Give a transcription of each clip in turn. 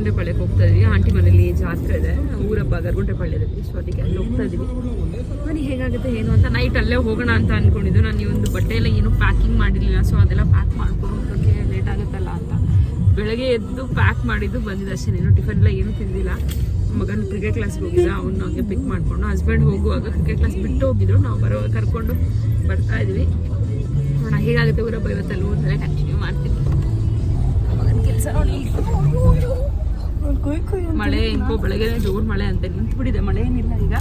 ಗರುಗುಂಟೆಪಾಳ್ಯಕ್ಕೆ ಹೋಗ್ತಾ ಇದೀವಿ. ಆಂಟಿ ಮನೇಲಿ ಜಾತ್ರೆ ಇದೆ. ಊರಬ್ಬ ಗರುಗುಂಟೆಪಾಳ್ಯದಲ್ಲಿ ಸೊ ಅದಕ್ಕೆ ಅಲ್ಲಿ ಹೋಗ್ತಾ ಇದೀವಿ. ಮನೆ ಹೇಗಾಗುತ್ತೆ, ಏನು ಅಂತ ನೈಟ್ ಅಲ್ಲೇ ಹೋಗೋಣ ಅಂತ ಅನ್ಕೊಂಡಿದ್ದು. ನಾನು ಈ ಒಂದು ಬಟ್ಟೆ ಎಲ್ಲ ಏನು ಪ್ಯಾಕಿಂಗ್ ಮಾಡಿರಲಿಲ್ಲ ಸೊ ಅದೆಲ್ಲ ಪ್ಯಾಕ್ ಮಾಡ್ಕೊಂಡು ಲೇಟ್ ಆಗುತ್ತಲ್ಲ ಅಂತ ಬೆಳಗ್ಗೆ ಎದ್ದು ಪ್ಯಾಕ್ ಮಾಡಿದ್ದು ಬಂದಿದ್ದು ಅಷ್ಟೇ. ನೀನು ಟಿಫನ್ ಎಲ್ಲ ಏನು ತಿಂದಿಲ್ಲ. ಮಗನ ಕ್ರಿಕೆಟ್ ಕ್ಲಾಸ್ಗೆ ಹೋಗಿದ್ದ, ಅವ್ನು ಹಾಗೆ ಪಿಕ್ ಮಾಡಿಕೊಂಡು ಹಸ್ಬೆಂಡ್ ಹೋಗುವಾಗ ಕ್ರಿಕೆಟ್ ಕ್ಲಾಸ್ ಬಿಟ್ಟು ಹೋಗಿದ್ರು. ನಾವು ಬರೋ ಕರ್ಕೊಂಡು ಬರ್ತಾ ಇದ್ವಿ. ನೋಡೋಣ, ಹೇಗಾಗುತ್ತೆ ಊರ ಇವತ್ತಲ್ಲಿ ಊರಲ್ಲೇ ಕಂಟಿನ್ಯೂ ಮಾಡ್ತೀನಿ. ಮಗನ ಕೆಲಸ ನೋಡಿ. ಮಳೆ ಇಂಕೋ ಬೆಳಗ್ಗೆ ಜೋರ್ ಮಳೆ ಅಂತ ನಿಂತು ಬಿಡಿದೆ ಮಳೆ ಏನಿಲ್ಲ ಈಗ.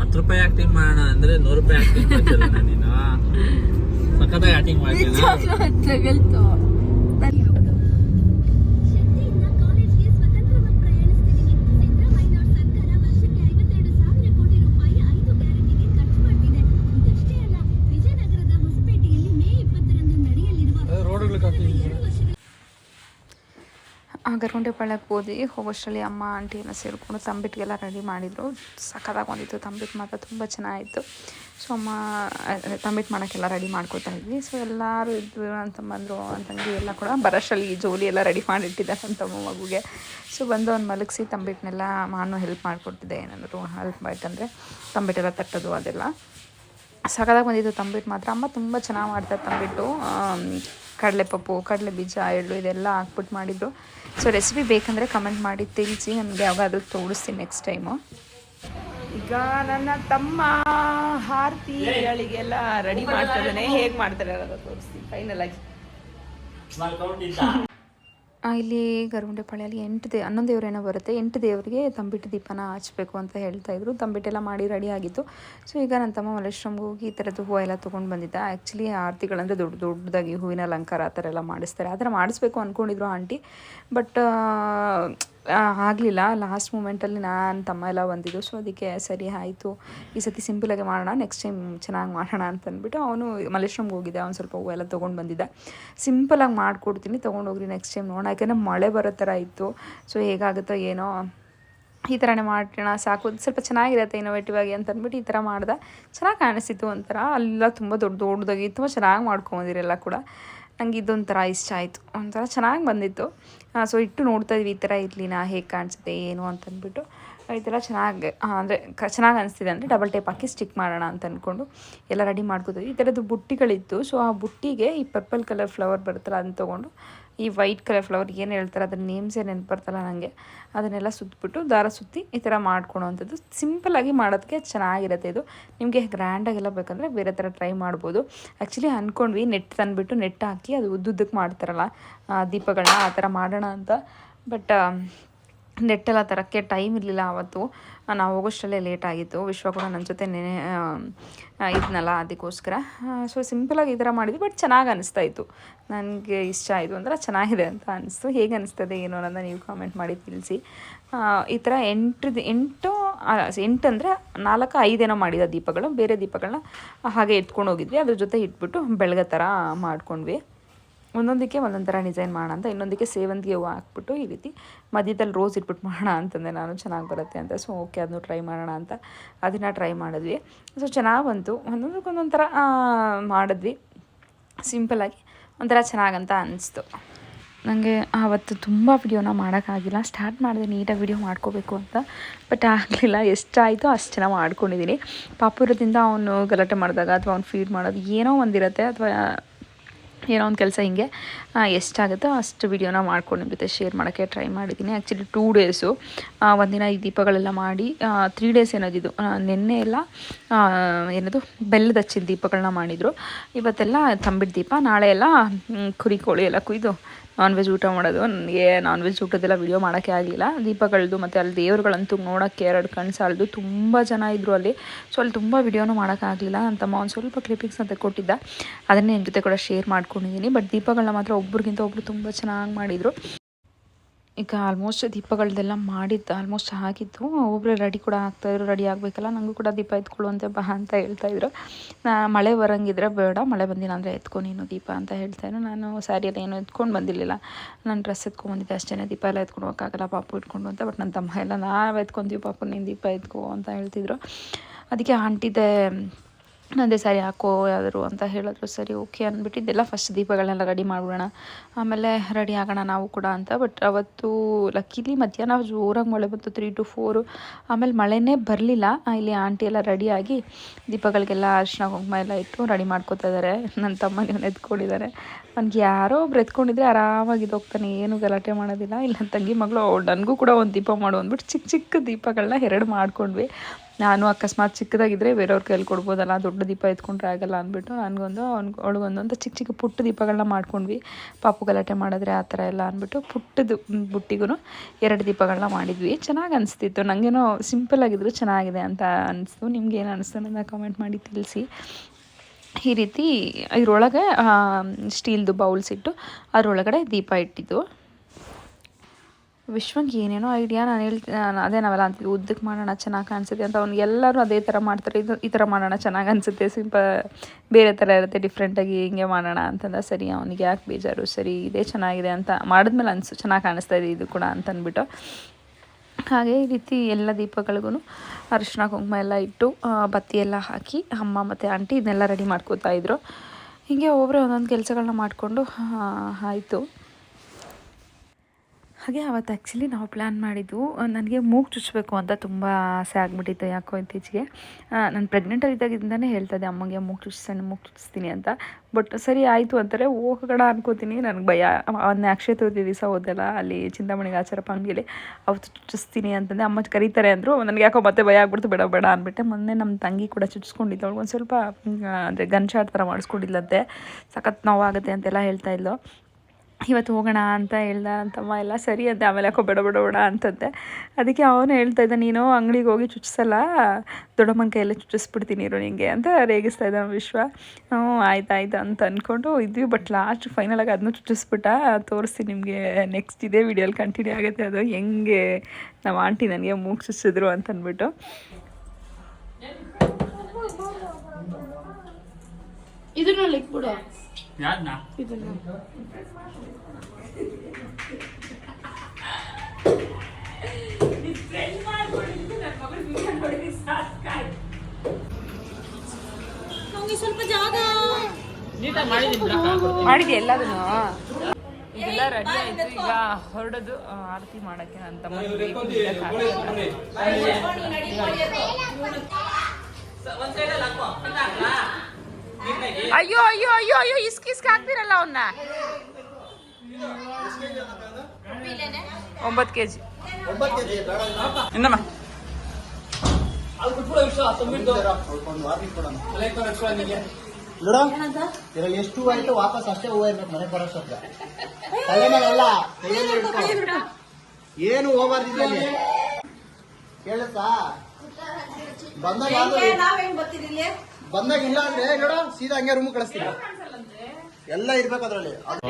ಹತ್ತು ರೂಪಾಯಿ ಆಕ್ಟಿಂಗ್ ಮಾಡೋಣ ಅಂದ್ರೆ ನೂರು ರೂಪಾಯಿ ಆಕ್ಟಿಂಗ್ ನೀನು? ಸಖತ್ತಾಗಿ ಆಕ್ಟಿಂಗ್ ಮಾಡ್ತೀನಿ ಗರುಂಡೆಪಾಳ್ಯಕ್ಕೆ ಹೋದ್ವಿ. ಹೋಗೋಷ್ಟರಲ್ಲಿ ಅಮ್ಮ, ಆಂಟಿ ಎಲ್ಲ ಸೇರಿಕೊಂಡು ತಂಬಿಟ್ಟಿಗೆಲ್ಲ ರೆಡಿ ಮಾಡಿದರು. ಸಖತ್ತಾಗಿ ಬಂದಿತ್ತು. ತಂಬಿಟ್ಟು ಮಾತ್ರ ತುಂಬ ಚೆನ್ನಾಗಿತ್ತು. ಸೊ ಅಮ್ಮ ತಂಬಿಟ್ಟು ಮಾಡೋಕ್ಕೆಲ್ಲ ರೆಡಿ ಮಾಡ್ಕೊತಾ ಇದ್ವಿ. ಸೊ ಎಲ್ಲರೂ ಇದ್ದರು ಅಂತ ತಮ್ಮಂದರು ನನ್ನ ತಂಗಿ ಎಲ್ಲ ಕೂಡ ಬರೋಷ್ಟರಲ್ಲಿ ಈ ಜೋಲಿ ಎಲ್ಲ ರೆಡಿ ಮಾಡಿಟ್ಟಿದ್ದಾರೆ ನನ್ನ ತಮ್ಮ ಮಗುಗೆ. ಸೊ ಬಂದು ಅವ್ನು ಮಲಗಿಸಿ ತಂಬಿಟ್ಟನ್ನೆಲ್ಲ ನಾನು ಹೆಲ್ಪ್ ಮಾಡಿಕೊಡ್ತಿದ್ದೆ. ಏನಾದರೂ ಹೆಲ್ಪ್ ಬೇಕಂದರೆ ತಂಬಿಟ್ಟೆಲ್ಲ ತಟ್ಟೋದು ಅದೆಲ್ಲ. ಸಖತ್ತಾಗಿ ಬಂದಿತ್ತು ತಂಬಿಟ್ಟು ಮಾತ್ರ. ಅಮ್ಮ ತುಂಬ ಚೆನ್ನಾಗಿ ಮಾಡ್ತಾರೆ ತಂಬಿಟ್ಟು. ಕಡಲೆ ಪಪ್ಪು ಕಡಲೆ ಬೀಜ ಎಳ್ಳು ಇದೆಲ್ಲ ಹಾಕ್ಬಿಟ್ಟು ಮಾಡಿದ್ರು. ಸೊ ರೆಸಿಪಿ ಬೇಕಂದರೆ ಕಮೆಂಟ್ ಮಾಡಿ ತಿಳಿಸಿ ನನಗೆ ಯಾವಾಗಾದ್ರೂ ತೋರಿಸ್ತೀನಿ ನೆಕ್ಸ್ಟ್ ಟೈಮು ಈಗ ನನ್ನ ತಮ್ಮ ಹಾರತಿಗಳಿಗೆಲ್ಲ ರೆಡಿ ಮಾಡ್ತಿದ್ದಾನೆ. ಹೇಗೆ ಮಾಡ್ತಾರೆ ಅನ್ನೋದು ತೋರಿಸ್ತೀನಿ. ಫೈನಲ್ ಆಗಿ. ಇಲ್ಲಿ ಗರುಂಡೆಪಾಳ್ಯಲ್ಲಿ ಎಂಟು ದೇ, ಹನ್ನೊಂದು ದೇವರೇನೋ ಬರುತ್ತೆ, ಎಂಟು ದೇವರಿಗೆ ತಂಬಿಟ್ಟು ದೀಪನ ಹಚ್ಚಬೇಕು ಅಂತ ಹೇಳ್ತಾ ಇದ್ರು. ತಂಬಿಟ್ಟೆಲ್ಲ ಮಾಡಿ ರೆಡಿ ಆಗಿತ್ತು. ಸೊ ಈಗ ನನ್ನ ತಮ್ಮ ಮಲೇಶ್ವರಂಗೆ ಹೋಗಿ ಈ ಥರದ್ದು ಹೂವು ಎಲ್ಲ ತೊಗೊಂಡು ಬಂದಿದ್ದ. ಆ್ಯಕ್ಚುಲಿ ಆರತಿಗಳಂದರೆ ದೊಡ್ಡ ದೊಡ್ಡದಾಗಿ ಹೂವಿನ ಅಲಂಕಾರ ಆ ಥರ ಎಲ್ಲ ಮಾಡಿಸ್ತಾರೆ. ಆ ಥರ ಮಾಡಿಸ್ಬೇಕು ಅಂದ್ಕೊಂಡಿದ್ರು ಆಂಟಿ. ಬಟ್ ಆಗಲಿಲ್ಲ. ಲಾಸ್ಟ್ ಮೂಮೆಂಟಲ್ಲಿ ನಾನು ತಮ್ಮ ಎಲ್ಲ ಬಂದಿದ್ದು. ಸೊ ಅದಕ್ಕೆ ಸರಿ ಆಯಿತು. ಈ ಸತಿ ಸಿಂಪಲಾಗಿ ಮಾಡೋಣ. ನೆಕ್ಸ್ಟ್ ಟೈಮ್ ಚೆನ್ನಾಗಿ ಮಾಡೋಣ ಅಂತ ಅಂದ್ಬಿಟ್ಟು ಅವನು ಮಲೇಶ್ವರಂಗೆ ಹೋಗಿದ್ದೆ. ಅವ್ನು ಸ್ವಲ್ಪ ಹೂವು ಎಲ್ಲ ತೊಗೊಂಡು ಬಂದಿದ್ದ. ಸಿಂಪಲಾಗಿ ಮಾಡಿಕೊಡ್ತೀನಿ. ತೊಗೊಂಡೋಗ್ರಿ ನೆಕ್ಸ್ಟ್ ಟೈಮ್ ನೋಡೋಣ. ಯಾಕೆಂದರೆ ಮಳೆ ಬರೋ ಥರ ಇತ್ತು. ಸೊ ಹೇಗಾಗುತ್ತೋ ಏನೋ ಈ ಥರನೇ ಮಾಡೋಣ. ಸಾಕು. ಸ್ವಲ್ಪ ಚೆನ್ನಾಗಿರುತ್ತೆ ಇನೋವೇಟಿವ್ ಆಗಿ ಅಂತ ಅಂದ್ಬಿಟ್ಟು ಈ ಥರ ಮಾಡ್ದೆ. ಚೆನ್ನಾಗಿ ಕಾಣಿಸ್ತಿತ್ತು ಒಂಥರ. ಅಲ್ಲ ತುಂಬ ದೊಡ್ಡ ದೊಡ್ಡದಾಗಿ ತುಂಬ ಚೆನ್ನಾಗಿ ಮಾಡ್ಕೊಂಬಂದಿರೆಲ್ಲ ಕೂಡ. ನಂಗೆ ಇದೊಂಥರ ಇಷ್ಟ ಆಯಿತು. ಒಂಥರ ಚೆನ್ನಾಗಿ ಬಂದಿತ್ತು. ಸೊ ಇಟ್ಟು ನೋಡ್ತಾ ಇದ್ವಿ, ಈ ಥರ ಇರಲಿ ನಾ ಹೇಗೆ ಕಾಣಿಸುತ್ತೆ, ಏನು ಅಂತ ಅಂದ್ಬಿಟ್ಟು ಈ ಥರ ಚೆನ್ನಾಗಿ ಅಂದರೆ ಕ, ಚೆನ್ನಾಗಿ ಅನಿಸ್ತಿದೆ. ಅಂದರೆ ಡಬಲ್ ಟೇಪ್ ಹಾಕಿ ಸ್ಟಿಕ್ ಮಾಡೋಣ ಅಂತ ಅಂದ್ಕೊಂಡು ಎಲ್ಲ ರೆಡಿ ಮಾಡ್ಕೋತೀವಿ ಈ ಥರದ್ದು ಬುಟ್ಟಿಗಳಿತ್ತು. ಸೊ ಆ ಬುಟ್ಟಿಗೆ ಈ ಪರ್ಪಲ್ ಕಲರ್ ಫ್ಲವರ್ ಬರುತ್ತಲ್ಲ, ಅದನ್ನ ತೊಗೊಂಡು ಈ ವೈಟ್ ಕಲರ್ ಫ್ಲವರ್ ಏನು ಹೇಳ್ತಾರೆ, ಅದ್ರ ನೇಮ್ಸೇ ನೆನಪರ್ತಲ್ಲ ನನಗೆ ಅದನ್ನೆಲ್ಲ ಸುತ್ತಬಿಟ್ಟು ದಾರ ಸುತ್ತಿ ಈ ಥರ ಮಾಡ್ಕೊಳೋವಂಥದ್ದು. ಸಿಂಪಲಾಗಿ ಮಾಡೋದಕ್ಕೆ ಚೆನ್ನಾಗಿರುತ್ತೆ ಇದು. ನಿಮಗೆ ಗ್ರ್ಯಾಂಡಾಗೆಲ್ಲ ಬೇಕಂದರೆ ಬೇರೆ ಥರ ಟ್ರೈ ಮಾಡ್ಬೋದು. ಆ್ಯಕ್ಚುಲಿ ಅಂದ್ಕೊಂಡ್ವಿ ನೆಟ್ ತಂದುಬಿಟ್ಟು ನೆಟ್ ಹಾಕಿ ಅದು ಉದ್ದುದ್ದಕ್ಕೆ ಮಾಡ್ತಾರಲ್ಲ ದೀಪಗಳನ್ನ ಆ ಥರ ಮಾಡೋಣ ಅಂತ. ಬಟ್ ನೆಟ್ಟೆಲ್ಲ ತರೋಕ್ಕೆ ಟೈಮ್ ಇರಲಿಲ್ಲ ಆವತ್ತು ನಾವು ಹೋಗೋಷ್ಟರಲ್ಲೇ ಲೇಟ್ ಆಗಿತ್ತು. ವಿಶ್ವ ಕೂಡ ನನ್ನ ಜೊತೆ ನೆನೆ ಇದ್ನಲ್ಲ ಅದಕ್ಕೋಸ್ಕರ. ಸೊ ಸಿಂಪಲಾಗಿ ಈ ಥರ ಮಾಡಿದ್ವಿ ಬಟ್ ಚೆನ್ನಾಗಿ ಅನಿಸ್ತಾ ಇತ್ತು. ನನಗೆ ಇಷ್ಟ ಆಯಿತು ಅಂದ್ರೆ ಚೆನ್ನಾಗಿದೆ ಅಂತ ಅನಿಸ್ತು. ಹೇಗೆ ಅನಿಸ್ತದೆ ಏನು ಅನ್ನೋದನ್ನ ನೀವು ಕಾಮೆಂಟ್ ಮಾಡಿ ತಿಳಿಸಿ. ಈ ಥರ ಎಂಟು ಎಂಟು ಎಂಟು ಅಂದರೆ ನಾಲ್ಕು ಐದೇನೋ ಮಾಡಿದ ದೀಪಗಳು. ಬೇರೆ ದೀಪಗಳನ್ನ ಹಾಗೆ ಎತ್ಕೊಂಡು ಹೋಗಿದ್ವಿ. ಅದ್ರ ಜೊತೆ ಇಟ್ಬಿಟ್ಟು ಬೆಳಗ್ಗೆ ಥರ ಮಾಡ್ಕೊಂಡ್ವಿ. ಒಂದೊಂದಕ್ಕೆ ಒಂದೊಂದು ಡಿಸೈನ್ ಮಾಡೋಣ ಅಂತ ಇನ್ನೊಂದಕ್ಕೆ ಸೇವಂತಿಗೆ ಹೂವು ಹಾಕ್ಬಿಟ್ಟು ಈ ರೀತಿ ಮಧ್ಯದಲ್ಲಿ ರೋಸ್ ಇಟ್ಬಿಟ್ಟು ಮಾಡೋಣ ಅಂತಂದೆ ನಾನು ಚೆನ್ನಾಗಿ ಬರುತ್ತೆ ಅಂತ. ಸೊ ಓಕೆ ಅದನ್ನು ಟ್ರೈ ಮಾಡೋಣ ಅಂತ. ಅದನ್ನು ಟ್ರೈ ಮಾಡಿದ್ವಿ. ಸೊ ಚೆನ್ನಾಗಿ ಬಂತು ಒಂದೊಂದಕ್ಕೆ ಒಂದೊಂದು ಥರ ಆ, ಮಾಡಿದ್ವಿ. ಸಿಂಪಲಾಗಿ ಒಂಥರ ಚೆನ್ನಾಗಂತ ಅನಿಸ್ತು. ನನಗೆ ಆವತ್ತು ತುಂಬ ವಿಡಿಯೋನ ಮಾಡೋಕ್ಕಾಗಿಲ್ಲ. ಸ್ಟಾರ್ಟ್ ಮಾಡಿದೆ ನೀಟಾಗಿ ವಿಡಿಯೋ ಮಾಡ್ಕೋಬೇಕು ಅಂತ. ಬಟ್ ಆಗಲಿಲ್ಲ. ಎಷ್ಟಾಯಿತು ಅಷ್ಟು ಚೆನ್ನಾಗಿ ಮಾಡ್ಕೊಂಡಿದ್ದೀನಿ ಪಾಪುರದಿಂದ ಅವನು ಗಲಾಟೆ ಮಾಡಿದಾಗ ಅಥವಾ ಅವ್ನು ಫೀಡ್ ಮಾಡೋದು ಏನೋ ಒಂದಿರುತ್ತೆ. ಅಥವಾ ಏನೋ ಒಂದು ಕೆಲಸ ಹಿಂಗೆ. ಎಷ್ಟಾಗುತ್ತೋ ಅಷ್ಟು ವಿಡಿಯೋನ ಮಾಡ್ಕೊಂಡು ನಿಮ್ಮ ಜೊತೆ ಶೇರ್ ಮಾಡೋಕ್ಕೆ ಟ್ರೈ ಮಾಡಿದ್ದೀನಿ ಆ್ಯಕ್ಚುಲಿ ಟೂ ಡೇಸು ಒಂದಿನ ಈ ದೀಪಗಳೆಲ್ಲ ಮಾಡಿ ತ್ರೀ ಡೇಸ್ ಏನಾದಿದ್ದು ನಿನ್ನೆ ಎಲ್ಲ ಏನದು, ಬೆಲ್ಲದ ಹಚ್ಚಿದ ದೀಪಗಳನ್ನ ಮಾಡಿದರು. ಇವತ್ತೆಲ್ಲ ತಂಬಿಟ್ಟು ದೀಪ, ನಾಳೆ ಎಲ್ಲ ಕುರಿ ಕೋಳಿ ಎಲ್ಲ ಕುಯ್ದು ನಾನ್ ವೆಜ್ ಊಟ ಮಾಡೋದು. ನನಗೆ ನಾನ್ ವೆಜ್ ಊಟದೆಲ್ಲ ವಿಡಿಯೋ ಮಾಡೋಕ್ಕೆ ಆಗಲಿಲ್ಲ. ದೀಪಗಳದ್ದು ಮತ್ತು ಅಲ್ಲಿ ದೇವ್ರುಗಳಂತೂ ನೋಡೋಕ್ಕೆ ಎರಡು ಕಣ್ಣು ಸಾಲದು ತುಂಬ ಜನ ಇದ್ದರು ಅಲ್ಲಿ. ಸೊ ಅಲ್ಲಿ ತುಂಬ ವಿಡಿಯೋನೂ ಮಾಡೋಕ್ಕಾಗಲಿಲ್ಲ ನನ್ನ ತಮ್ಮ ಒಂದು ಸ್ವಲ್ಪ ಕ್ಲಿಪಿಂಗ್ಸ್ ಅಂತ ಕೊಟ್ಟಿದ್ದ ಅದನ್ನೇ ನಿಮ್ಮ ಜೊತೆ ಕೂಡ ಶೇರ್ ಮಾಡ್ಕೊಂಡಿದ್ದೀನಿ ಬಟ್ ದೀಪಗಳನ್ನ ಮಾತ್ರ ಒಬ್ರಿಗಿಂತ ಒಬ್ಬರು ತುಂಬ ಚೆನ್ನಾಗಿ ಮಾಡಿದರು. ಈಗ ಆಲ್ಮೋಸ್ಟ್ ದೀಪಗಳದ್ದೆಲ್ಲ ಮಾಡಿದ್ದು ಆಲ್ಮೋಸ್ಟ್ ಆಗಿತ್ತು ಒಬ್ಬರು ರೆಡಿ ಕೂಡ ಆಗ್ತಾಯಿದ್ರು ರೆಡಿ ಆಗಬೇಕಲ್ಲ ನನಗೂ ಕೂಡ ದೀಪ ಎತ್ಕೊಳ್ಳುವಂತೆ ಬಾ ಅಂತ ಹೇಳ್ತಾಯಿದ್ರು ನಾ, ಮಳೆ ಬರೋಂಗಿದ್ರೆ ಬೇಡ, ಮಳೆ ಬಂದಿಲ್ಲ ಅಂದರೆ ಎತ್ಕೊ ನೀನು ದೀಪ ಅಂತ ಹೇಳ್ತಾಯಿದ್ರು ನಾನು ಸ್ಯಾರಿಯಲ್ಲಿ ಏನೂ ಎತ್ಕೊಂಡು ಬಂದಿರಲಿಲ್ಲ. ನಾನು ಡ್ರೆಸ್ ಎತ್ಕೊಂಡ್ಬಂದಿದ್ದೆ ಅಷ್ಟೇ ದೀಪ ಎಲ್ಲ ಎತ್ಕೊಂಡು ಹೋಗೋಕ್ಕಾಗಲ್ಲ, ಪಾಪು ಇಟ್ಕೊಂಡು ಅಂತ ಬಟ್ ನನ್ನ ತಮ್ಮ ಎಲ್ಲ, ನಾವು ಎತ್ಕೊಂತೀವಿ ಪಾಪು, ನೀನು ದೀಪ ಎತ್ಕೋ ಅಂತ ಹೇಳ್ತಿದ್ರು. ಅದಕ್ಕೆ ಆಂಟಿದೆ ನಂದೇ ಸರಿ ಹಾಕೋ ಯಾವ್ದಾರು ಅಂತ ಹೇಳಿದ್ರು, ಸರಿ ಓಕೆ ಅಂದ್ಬಿಟ್ಟು ಇದೆಲ್ಲ ಫಸ್ಟ್ ದೀಪಗಳನ್ನೆಲ್ಲ ರೆಡಿ ಮಾಡ್ಬಿಡೋಣ. ಆಮೇಲೆ ರೆಡಿ ಆಗೋಣ ನಾವು ಕೂಡ ಅಂತ ಬಟ್ ಅವತ್ತು ಲಕ್ಕಿಲಿ ಮಧ್ಯಾಹ್ನ ಜೋರಾಗಿ ಮಳೆ ಬಂತು ತ್ರೀ ಟು ಫೋರು ಆಮೇಲೆ ಮಳೆನೇ ಬರಲಿಲ್ಲ. ಇಲ್ಲಿ ಆಂಟಿ ಎಲ್ಲ ರೆಡಿಯಾಗಿ ದೀಪಗಳಿಗೆಲ್ಲ ಅರಿಶಿನ ಕುಂಕುಮ ಎಲ್ಲ ಇಟ್ಟು ರೆಡಿ ಮಾಡ್ಕೋತಾ ಇದ್ದಾರೆ ನನ್ನ ತಮ್ಮನ ಎದ್ಕೊಂಡಿದ್ದಾರೆ ನನಗೆ ಯಾರೋ ಒಬ್ರು ಎತ್ಕೊಂಡಿದ್ರೆ ಆರಾಮಾಗಿ ಹೋಗ್ತಾನೆ, ಏನು ಗಲಾಟೆ ಮಾಡೋದಿಲ್ಲ. ಇಲ್ಲ, ತಂಗಿ ಮಗಳು ನನಗೂ ಕೂಡ ಒಂದು ದೀಪ ಮಾಡು ಅಂದ್ಬಿಟ್ಟು ಚಿಕ್ಕ ಚಿಕ್ಕ ದೀಪಗಳನ್ನ ಎರಡು ಮಾಡ್ಕೊಂಡ್ವಿ. ನಾನು ಅಕಸ್ಮಾತ್ ಚಿಕ್ಕದಾಗಿದ್ದರೆ ಬೇರೆಯವ್ರ ಕೈಯಲ್ಲಿ ಕೊಡ್ಬೋದಲ್ಲ, ದೊಡ್ಡ ದೀಪ ಎತ್ಕೊಂಡ್ರೆ ಆಗಲ್ಲ ಅಂದ್ಬಿಟ್ಟು ನನಗೊಂದು, ಅವ್ನಿಗೆ, ಅವಳಿಗೊಂದು ಅಂತ ಚಿಕ್ಕ ಚಿಕ್ಕ ಪುಟ್ಟ ದೀಪಗಳನ್ನ ಮಾಡ್ಕೊಂಡ್ವಿ. ಪಾಪು ಗಲಾಟೆ ಮಾಡಿದ್ರೆ ಆ ಥರ ಎಲ್ಲ ಅಂದ್ಬಿಟ್ಟು ಪುಟ್ಟದು ಬುಟ್ಟಿಗೂ ಎರಡು ದೀಪಗಳನ್ನ ಮಾಡಿದ್ವಿ. ಚೆನ್ನಾಗಿ ಅನಿಸ್ತಿತ್ತು. ನನಗೇನೋ ಸಿಂಪಲ್ ಆಗಿದ್ರು ಚೆನ್ನಾಗಿದೆ ಅಂತ ಅನಿಸ್ತು. ನಿಮ್ಗೆ ಏನು ಅನಿಸ್ತು ಅನ್ನೋದನ್ನ ಕಮೆಂಟ್ ಮಾಡಿ ತಿಳಿಸಿ. ಈ ರೀತಿ ಇದ್ರೊಳಗೆ ಸ್ಟೀಲ್ದು ಬೌಲ್ಸ್ ಇಟ್ಟು ಅದರೊಳಗಡೆ ದೀಪ ಇಟ್ಟಿದ್ದು ವಿಶ್ವಂಗೆ ಏನೇನೋ ಐಡಿಯಾ ನಾನು ಹೇಳ್ತಿ ಅದೇ ನಾವೆಲ್ಲ ಅಂತಿದ್ವಿ ಉದ್ದಕ್ಕೆ ಮಾಡೋಣ ಚೆನ್ನಾಗಿ ಕಾಣಿಸುತ್ತೆ ಅಂತ. ಅವ್ನು ಎಲ್ಲರೂ ಅದೇ ಥರ ಮಾಡ್ತಾರೆ, ಇದು ಈ ಥರ ಮಾಡೋಣ ಚೆನ್ನಾಗಿ ಅನಿಸುತ್ತೆ, ಸಿಂಪ, ಬೇರೆ ಥರ ಇರುತ್ತೆ ಡಿಫ್ರೆಂಟಾಗಿ ಹಿಂಗೆ ಮಾಡೋಣ ಅಂತಂದ. ಸರಿ, ಅವನಿಗೆ ಯಾಕೆ ಬೇಜಾರು, ಸರಿ, ಇದೇ ಚೆನ್ನಾಗಿದೆ ಅಂತ ಮಾಡಿದ್ಮೇಲೆ ಅನಿಸು, ಚೆನ್ನಾಗಿ ಕಾಣಿಸ್ತಾ ಇದೆ ಇದು ಕೂಡ ಅಂತ ಅಂದ್ಬಿಟ್ಟು ಹಾಗೆ ಈ ರೀತಿ ಎಲ್ಲ ದೀಪಗಳಿಗೂ ಅರಿಶಿನ ಕುಂಕುಮ ಎಲ್ಲ ಇಟ್ಟು ಬತ್ತಿ ಎಲ್ಲ ಹಾಕಿ ಅಮ್ಮ ಮತ್ತು ಆಂಟಿ ಇದನ್ನೆಲ್ಲ ರೆಡಿ ಮಾಡ್ಕೋತಾ ಇದ್ದರು ಹೀಗೆ ಒಬ್ಬರೇ ಒಂದೊಂದು ಕೆಲಸಗಳನ್ನ ಮಾಡಿಕೊಂಡು ಆಯಿತು. ಹಾಗೆ ಅವತ್ತು ಆ್ಯಕ್ಚುಲಿ ನಾವು ಪ್ಲ್ಯಾನ್ ಮಾಡಿದ್ದು ನನಗೆ ಮೂಗು ಚುಚ್ಚಬೇಕು ಅಂತ ತುಂಬ ಆಸೆ ಆಗಿಬಿಟ್ಟಿತ್ತು ಯಾಕೋ ಇತ್ತೀಚೆಗೆ. ನಾನು ಪ್ರೆಗ್ನೆಂಟಲ್ಲಿದ್ದಾಗಿಂದನೇ ಹೇಳ್ತಾ ಇದ್ದೆ ಅಮ್ಮಗೆ ಮೂಗು ಚುಚ್ಚಿಸ್ತಾನೆ ಮೂಗು ಚುಚ್ಚಿಸ್ತೀನಿ ಅಂತ. ಬಟ್ ಸರಿ ಆಯಿತು ಅಂತಾರೆ ಹೋಗೋಣ ಅನ್ಕೋತೀನಿ, ನನಗೆ ಭಯ. ಅವನ್ನ ಅಕ್ಷಯ ದಿವಸ ಓದಲ್ಲ ಅಲ್ಲಿ ಚಿಂತಾಮಣಿಗೆ ಆಚಾರಪ್ಪ ಪಂಗಿಲಿ, ಅವತ್ತು ಚುಚ್ಚಿಸ್ತೀನಿ ಅಂತಂದರೆ ಅಮ್ಮ ಕರೀತಾರೆ ಅಂದರು, ನನಗೆ ಯಾಕೋ ಮತ್ತೆ ಭಯ ಆಗ್ಬಿಡ್ತು, ಬೇಡ ಬೇಡ ಅಂದ್ಬಿಟ್ಟು. ಮೊನ್ನೆ ನಮ್ಮ ತಂಗಿ ಕೂಡ ಚುಚ್ಚಿಸ್ಕೊಂಡಿದ್ದು ಅವ್ಳಿಗೆ ಒಂದು ಸ್ವಲ್ಪ ಅಂದರೆ ಗನ್ ಶಾಟ್ ಥರ ಮಾಡಿಸ್ಕೊಂಡಿಲ್ಲಂತೆ ಸಖತ್ ನೋವಾಗುತ್ತೆ ಅಂತೆಲ್ಲ ಹೇಳ್ತಾ ಇದ್ಲು. ಇವತ್ತು ಹೋಗೋಣ ಅಂತ ಹೇಳ್ದ ಅಂತಮ್ಮ ಎಲ್ಲ ಸರಿ ಅಂತ ಆಮೇಲೆ ಯಾಕೋ ಬೇಡ ಬೇಡ ಬೇಡ ಅಂತಂದೆ. ಅದಕ್ಕೆ ಅವನು ಹೇಳ್ತಾ ಇದ್ದ ನೀನು ಅಂಗಡಿಗೆ ಹೋಗಿ ಚುಚ್ಚಿಸಲ್ಲ ದೊಡ್ಡಮ್ಮನ ಕೈಯಲ್ಲೇ ಚುಚ್ಚಿಸ್ಬಿಡ್ತೀನಿ ಇರು ನಿಂಗೆ ಅಂತ ರೇಗಿಸ್ತಾ ಇದ್ದ ವಿಶ್ವ. ಹ್ಞೂ ಆಯ್ತು ಆಯ್ತು ಅಂತ ಅಂದ್ಕೊಂಡು ಇದ್ವಿ. ಬಟ್ ಲಾಸ್ಟ್ ಫೈನಲಾಗಿ ಅದನ್ನು ಚುಚ್ಚಿಸ್ಬಿಟ್ಟ. ತೋರಿಸ್ತೀನಿ ನಿಮಗೆ ನೆಕ್ಸ್ಟ್ ಇದೇ ವಿಡಿಯೋಲಿ ಕಂಟಿನ್ಯೂ ಆಗುತ್ತೆ ಅದು. ಹೆಂಗೆ ನಮ್ಮ ಆಂಟಿ ನನಗೆ ಮೂಗು ಚುಚ್ಚಿದ್ರು ಅಂತ ಅಂದ್ಬಿಟ್ಟು ಇದನ್ನ. ಇಕ್ಬಿಡು ಸ್ವಲ್ಪ ಮಾಡಿದ್ದೀನಿ ಮಾಡಿದ್ಯಾ ಎಲ್ಲದನ್ನು? ಇದೆಲ್ಲ ರೆಡಿ ಆಯಿತು. ಈಗ ಹೊರಡೋದು ಆರತಿ ಮಾಡೋಕ್ಕೆ ನನ್ನ ತಮ್ಮ ಅಯ್ಯೋ ಅಯ್ಯೋ ಅಯ್ಯೋ ಅಯ್ಯೋ ಇಸ್ಕ್ ಇಸ್ಕ್ ಹಾಕ್ತಿರಲ್ಲ ಅವನ್ನ ಒಂಬತ್ತು ಕೆ ಜಿ ಇನ್ನಮ್ಮ. ನೋಡ. ಇದ್ರಲ್ಲಿ ಎಷ್ಟು ಹೂವು ಆಯ್ತು ವಾಪಸ್ ಅಷ್ಟೇ ಹೂವ ಇರ್ಬೇಕು ಮನೆ ಹಿಡ್ಕೊ. ಏನು ಹೋಗ್ಬಾರ್ದು ಇದ್ರಲ್ಲಿ ಕೇಳುತ್ತಾ ಬಂದಾಗ ಬಂದಾಗ ಇಲ್ಲ ಅಂದ್ರೆ ನೋಡ ಸೀದಾ ಹಂಗೆ ರೂಮ್ ಕಳಿಸ್ತೀನಿ. ಎಲ್ಲ ಇರ್ಬೇಕು ಅದ್ರಲ್ಲಿ. ಅದು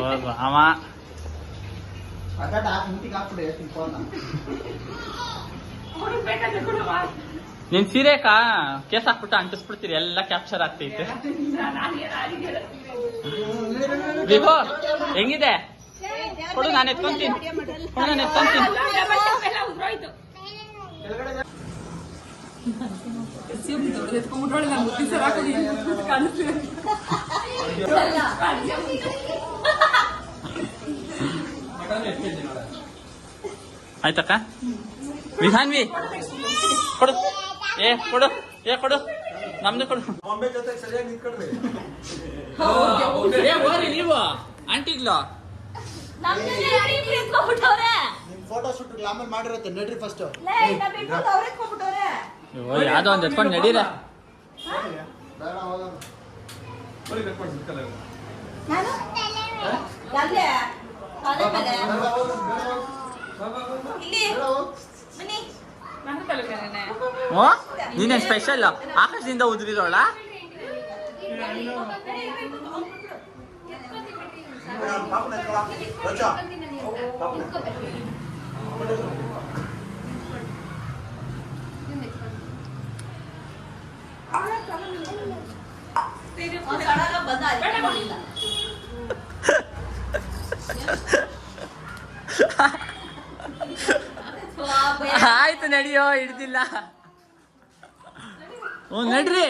ಮುಟ್ಟಿಗೆ ಹಾಕ್ಬಿಡಿ ಫೋನ್ ನಿನ್ ಸೀರೆಕಾ ಕೇಸ್ ಹಾಕ್ಬಿಟ್ಟು ಅಂಟಿಸ್ಬಿಡ್ತೀರಿ, ಎಲ್ಲ ಕ್ಯಾಪ್ಚರ್ ಆಗ್ತೈತೆ. ವಿಭೋ, ಹೆಂಗಿದೆ? ಕೊಡು, ನಾನು ಎತ್ಕೊಂತೀನಿ. ಕೊಡು, ನಾನು ಎತ್ಕೊಂತೀನಿ. ಆಯ್ತಕ್ಕ? ವಿಧಾನ್ವಿ, ಕೊಡು. ಏ ಕೊಡು. ಏ ಕೊಡು. ನಮ್ದು ಕೊಡು. ಏ, ಹೋಗ್ರಿ ನೀವು. ಆಂಟಿಗ್ಲು ನಿಮ್ ಫೋಟೋ ಶೂಟ್ ಆಮೇಲೆ ಮಾಡಿರತ್ತೆ. ನಡ್ರಿ ಫಸ್ಟ್ ಯಾವ್ದೋ ಒಂದ್ ಎತ್ಕೊಂಡು ನಡೀರ. ಬೇಡ ಹೋಗೋಣ ಬೇಡ ಹೋಗು, ಬೇಡ ಹೋಗು. ಓ ನೀನೇ ಸ್ಪೆಷಲ್ ಆಕಾಶದಿಂದ ಉದುರಿರೋಳ ಆಯ್ತು ನಡಿಯೋ ಹಿಡ್ದಿಲ್ಲ. ಹ್ಞೂ ನಡ್ರಿ.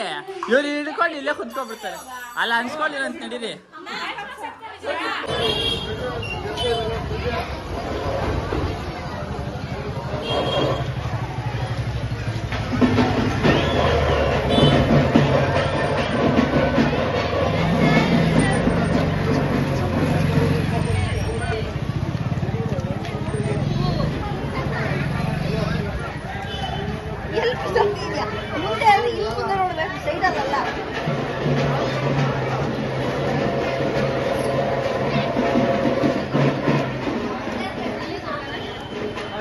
ಇವ್ರು ಹಿಡ್ಕೊಂಡು ಇಲ್ಲೇ ಕುತ್ಕೊಂಡ್ಬಿಡ್ತಾರೆ. ಅಲ್ಲ ಅನ್ಸ್ಕೊಂಡಿಲ್ಲ ಅಂತ ನಡೀರಿ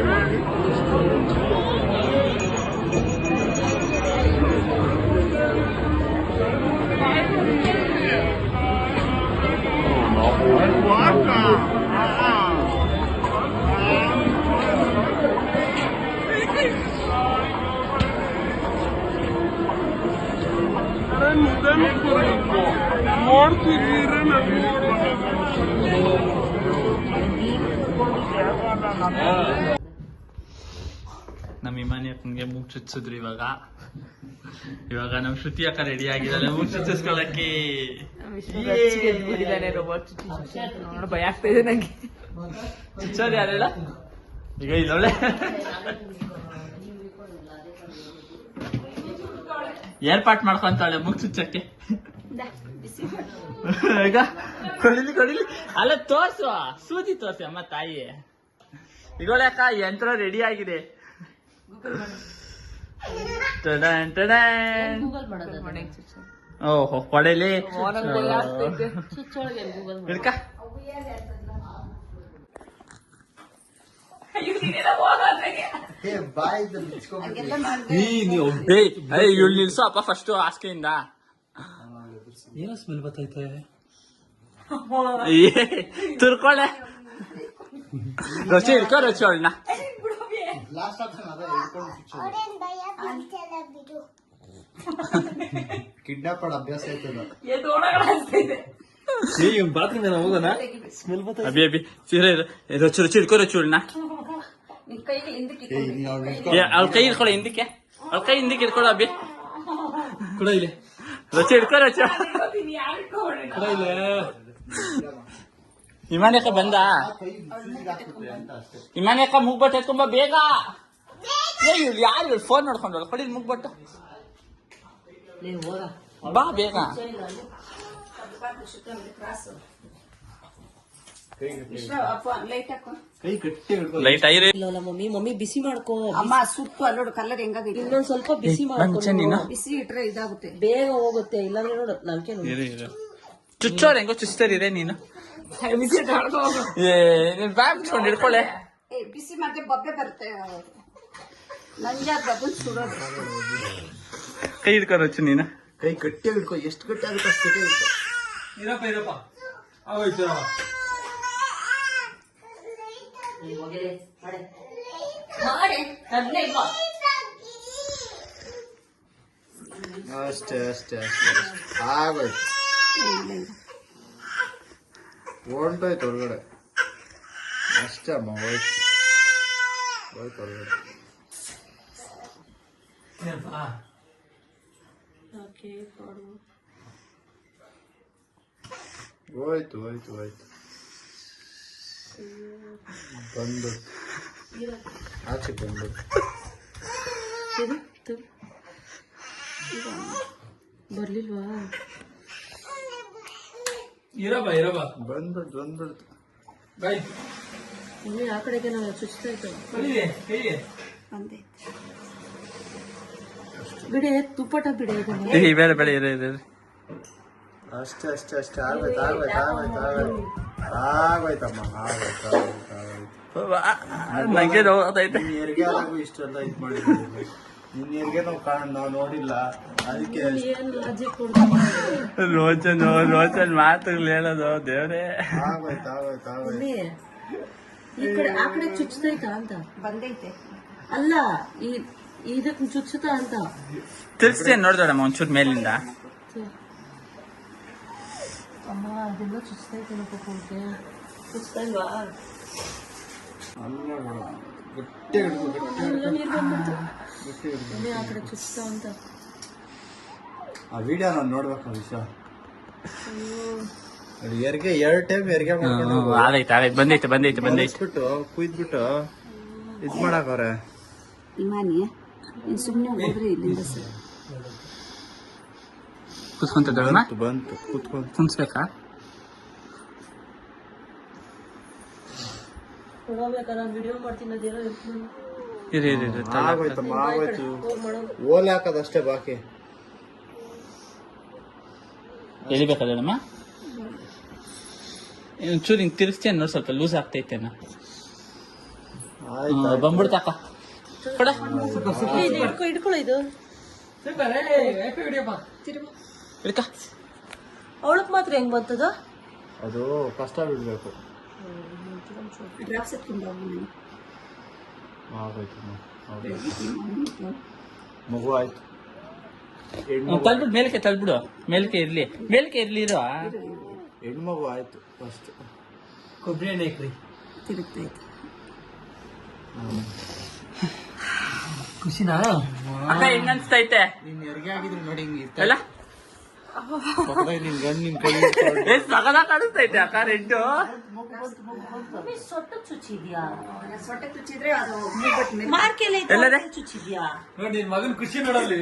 Thank you. ಚುಚ್ಚಿದ್ರು ಇವಾಗ. ಇವಾಗ ನಮ್ ಶ್ರುತಿ ಅಕ್ಕ ರೆಡಿ ಆಗಿದ್ದಾಳೆ. ಮೂಗ್ ಚುಚ್ಚಿಸ್ಕೊಳಕ್ಕೆ ಭಯ ಆಗ್ತಾ ಇದೆ ನಂಗೆ. ಚುಚ್ಚೋದು ಯಾರೆಲ್ಲ? ಈಗ ಇದೊಳ್ಳೆ ಏರ್ಪಾಟ್ ಮಾಡ್ಕೊಂತಾಳೆ ಮುಗ್ ಚುಚ್ಚಕ್ಕೆ ಈಗ? ಕೊಡಿಲಿ ಕೊಡಿಲಿ. ಅಲ್ಲ ತೋರ್ಸು. ಸೂಜಿ ತೋರ್ಸಿ ಅಮ್ಮ ತಾಯಿ. ಈಗೊಳಕ ಯಂತ್ರ ರೆಡಿ ಆಗಿದೆ. ಟಡನ್ ಟಡನ್. ಓಹೋ ಕೊಡೆಲಿ ಹಿಡ್ಕ ಇವ್ಳು ನಿಲ್ಸು ಅಪ್ಪ ಫಸ್ಟ್ ಹಾಸಿಗೆಯಿಂದ ಏನೋ ಸ್ಮೆಲ್ ಬರ್ತೈತೆ. ತುರ್ಕೊಳ್ಳೆ ತುರ್ಕೊಳೆ. ರೊಚ್ಚಿ ಹಿಡ್ಕೊ ರೊಚ್ಚಿ ಅವಳನ್ನ. ಲಾಸ್ಟ್ ಆಪ್ಷನ್ ಅದೇ ಹಿಡ್ಕೊಂಡು ಬಿಡು ಕಿಡ್ನಾಪ್ ಮಾಡೋ ಅಭ್ಯಾಸ ಐತದ ಏ ಬಾತ್ರೂಮ್ ಏನೋ ಹೋಗೋಣ? ಸ್ಮೆಲ್ ಬರ್ತೈತೆ ಅಭಿ ಅಭಿ ಸೀರೆ ರೊಚ್ಚಿ ರೊಚ್ಚಿ ಹಿಡ್ಕೊ ರೊಚ್ಚಿ ಅವಳನ್ನ ಏ ಈಗ ಅವ್ನು ಹಿಡ್ಕೊ. ಏ ಅವ್ಳ ಕೈ ಹಿಡ್ಕೊಳ ಹಿಂದಕ್ಕೆ. ಅವ್ಳ ಕೈ ಹಿಂದಕ್ಕೆ ಹಿಡ್ಕೊಳ ಅಭಿ. ಕೊಡ ಇಲ್ಲಿ. ರೊಚ್ಚಿ ಹಿಡ್ಕೋ ರೊಚ್ಚಿ. ಕೊಡ ಇಲ್ಲಿ. ವಿಮಾನಕ್ಕ ಬಂದ? ಕೈ ಸೂಜಿಗೆ ತುಂಬಾ ಮುಗ್ಬಟ್ಟು ಎತ್ಕೊಂಬ ಬೇಗ ಇವ್ಳು ಯಾರು ಫೋನ್ ನೋಡ್ಕೊಂಡು ಕೊಡಿ ಮುಗ್ಬಟ್ಟು. ಬಾ ಬೇಗ. ಲೈಟ್ ಐರಿ ಇಲ್ಲ ಮಮ್ಮಿ ಮಮ್ಮಿ ಬಿಸಿ ಮಾಡ್ಕೋ. ಅಮ್ಮ ಸೂಪ್ ಅಲ್ಲ ನೋಡು ಕಲರ್ ಹೆಂಗಾಗಿದೆ ಇನ್ನೊಂದ್ ಸ್ವಲ್ಪ ಬಿಸಿ ಮಾಡ್ಕೊ. ನೀನು ಬಿಸಿ ಇಟ್ರೆ ಇದಾಗುತ್ತೆ. ಬೇಗ ಹೋಗುತ್ತೆ. ಇಲ್ಲಾಂದ್ರೆ ನೋಡು ಇರು ಚುಚ್ಚೋರ್ ಹೆಂಗೋ ಚುಚ್ತಾರಿದೆ ನೀನು. ಏ ನೀನ್ ಬ್ಯಾಗ್ ಮುಚ್ಕೊಂಡು ಹಿಡ್ಕೊಳ್ಳೆ ಏ ಬಿಸಿ ಮಾಡಿದ್ರೆ ಬಬ್ಬೆ ಬರುತ್ತೆ ನಂಜಾದ ಬಬ್ಬನ್ ಸುಡೋದು ಕೈ ಹಿಡ್ಕೊ ರೊಚ್ಚು ನೀನು. ಕೈ ಗಟ್ಟಿ ಹಿಡ್ಕೊ ಎಷ್ಟು ಗಟ್ಟಿ ಆಗುತ್ತೆ ಅಷ್ಟು ಗಟ್ಟಿ ಹಿಡ್ಕೊ. ಇರಪ್ಪ ಇರಪ್ಪ. ಆಗೋಯ್ತು ಅಷ್ಟೇ ಅಷ್ಟೇ ಅಷ್ಟೇ. ಆಗೋಯ್ತು. ಹೊಂಟೋಯ್ತು ಹೊರಗಡೆ. ಅಷ್ಟೇ ಅಮ್ಮ ಹೋಯ್ತು. ಹೋಯ್ತು ಹೊರಗಡೆ. ಹೋಯ್ತು ಹೋಯ್ತು ಹೋಯ್ತು. ಬಂದು. ಆಚೆ ಬಂದು. ಬರ್ಲಿಲ್ವಾ? ಇರಪ್ಪ ಇರಬ. ಬಂದ್ಬಿಡ್ತು ಬಂದ್ಬಿಡ್ತು ಬಾಯ್ ಮಮ್ಮಿ ಆ ಕಡೆಗೆ ನಾವು ಚುಚ್ತಾ ಇತ್ತು ಕೈಗೆ ಕೈಗೆ ಬಂದೆ ಬಿಡೆ ತುಪ್ಪಟ ಬಿಡೆ ಇದನ್ನ ಏ ಬೇಡ ಬೇಡ ಇರು ಇರು ಇರು. ಅಷ್ಟೇ ಅಷ್ಟೇ ಅಷ್ಟೇ. ಆಗೋಯ್ತು ಆಗೋಯ್ತು ಆಗೋಯ್ತು ಆಗೋಯ್ತು. ಆಗೋಯ್ತಮ್ಮ ಆಗೋಯ್ತು ಆಗೋಯ್ತು ಆಗೋಯ್ತು. ನಂಗೆ ಇಷ್ಟೆಲ್ಲ ಇದು. ಮಾಡಿದ್ದೀನಿ ನಿನ್ನ ಹೆರಿಗೆ ನಾವು ಕಾಣ ನಾವು ನೋಡಿಲ್ಲ. ಅದಕ್ಕೆ ರೋಚನ್ ರೋಚನ್ ಮಾತುಗಳು ಹೇಳೋದು ದೇವ್ರೇ. ಆಗೋಯ್ತು ಆಗೋಯ್ತು ಆಗೋಯ್ತು. ಈ ಕಡೆ ಆ ಕಡೆ ಚುಚ್ಚತೈತಾ ಅಂತ? ಬಂದೈತೆ. ಅಲ್ಲ ಈ ಇದಕ್ಕೆ ಚುಚ್ಚುತ್ತಾ ಅಂತ? ತಿರ್ಸ್ತೇನೆ ನೋಡ್ದೋಡಮ್ಮ ಒಂಚೂರು ಮೇಲಿಂದ. ಅಮ್ಮ ಅದೆಲ್ಲ ಚುಚ್ಚತೈತೆ ಪಪ್ಪುಗೆ ಚುಚ್ಚತಾ ಇಲ್ವಾ? ಅಲ್ಲ. ಗಟ್ಟಿ ಆ ಕಡೆ ಅಂತ. ಆ ವಿಡಿಯೋ ನಾನು ನೋಡ್ಬೇಕು ವಿಷಯ ಎರ್ಗೆ ಎರಡು ಟೈಮ್ ಎರ್ಗೆ. ಆಗೈತೆ ಆಗೈತೆ ಬಂದೈತೆ ಬಂದೈತೆ ಬಂದೈತೆ. ಬಿಟ್ಟು ಕುಯ್ದ್ಬಿಟ್ಟು ಇದ್ ಮಾಡಾಕವ್ರೆ ಸುಮ್ಮನೆ ಇಲ್ಲಿಂದ ಸರ್. ಕುತ್ಕೊಂತದಮ್ಮ ಬಂತು ಬಂತು. ಕುತ್ಕೊಂಡ್ ಕುಂಸ್ಬೇಕಾ ನೋಡ್ಬೇಕಾ ವಿಡಿಯೋ ಮಾಡ್ತೀನಿ ಅದೇನೋ ಇರ್ತೀನಿ ಇರಿ ಇರಿ ಇರಿ ತಗೊಳ್ಳಿ. ಆಗೋಯ್ತಮ್ಮ ಆಗೋಯ್ತು. ಹೋಗ್ ಮಾಡೋ. ಓಲೆ ಹಾಕೋದಷ್ಟೇ ಬಾಕಿ. ಎಳಿಬೇಕಾದಮ್ಮ ಒಂಚೂರು ಹಿಂಗೆ ತಿರ್ಸ್ತೇನೆ ನೋಡಿ ಸ್ವಲ್ಪ ಲೂಸ್ ಆಗ್ತೈತೇನ ಬಂದ್ಬಿಡ್ತಾಕ ಕೊಡ. ಇದು ಹಿಡ್ಕೊ ಹಿಡ್ಕೊಳ್ಳೋ ಇದು. ಹಿಡ್ಕ. ಅವಳಕ್ ಮಾತ್ರ ಹೆಂಗ್ ಬಂತದ? ಅದು ಕಷ್ಟ ಬಿಡ್ಬೇಕು. ಮಗು ಆಯ್ತು ತಲ್ಬಿಡು ತಳ್ಬಿಡು ಮೇಲಕ್ಕೆ ತಳ್ಬಿಡು ಮೇಲಕ್ಕೆ ಇರ್ಲಿ. ಮೇಲಕ್ಕೆ ಇರ್ಲಿ ಇರೋ. ಹೆಣ್ಮಗು ಆಯ್ತು ಫಸ್ಟ್ ಕೊಬ್ಬರಿ ಎಣ್ಣೆ ಹಾಕ್ರಿ. ತಿರುಗ್ತೈತೆ ಖುಷಿನಾ? ಅಕ್ಕ ಹೆಂಗ್ ಅನ್ಸ್ತೈತೆ ನೀನ್ ಎರ್ಗೆ ಆಗಿದ್ರು ನೋಡಿ ಹಿಂಗೆ ಪಕ್ಕದಾಗ ನಿನ್ ಗಂಡ್ ನಿನ್ ಕೈ ಎಷ್ಟ್ ಸಗದ ಕಾಣಿಸ್ತೈತೆ ಅಕ್ಕ ರೆಡ್ಡು. ಸೊಟ್ಟ ಚುಚ್ಚಿದ್ಯಾ? ಸೊಟ್ಟೆ ತುಚ್ಚಿದ್ರೆ ಅದು ಮೂಗ್ಬಿಟ್ಟು ಮೇಲೆ ಮಾರ್ಕೆಲ್ಲ ಎಲ್ಲದೆ? ಚುಚ್ಚಿದ್ಯಾ? ನೋಡಿ ನಿನ್ ಮಗನ್ ಖುಷಿ ನೋಡಲ್ಲ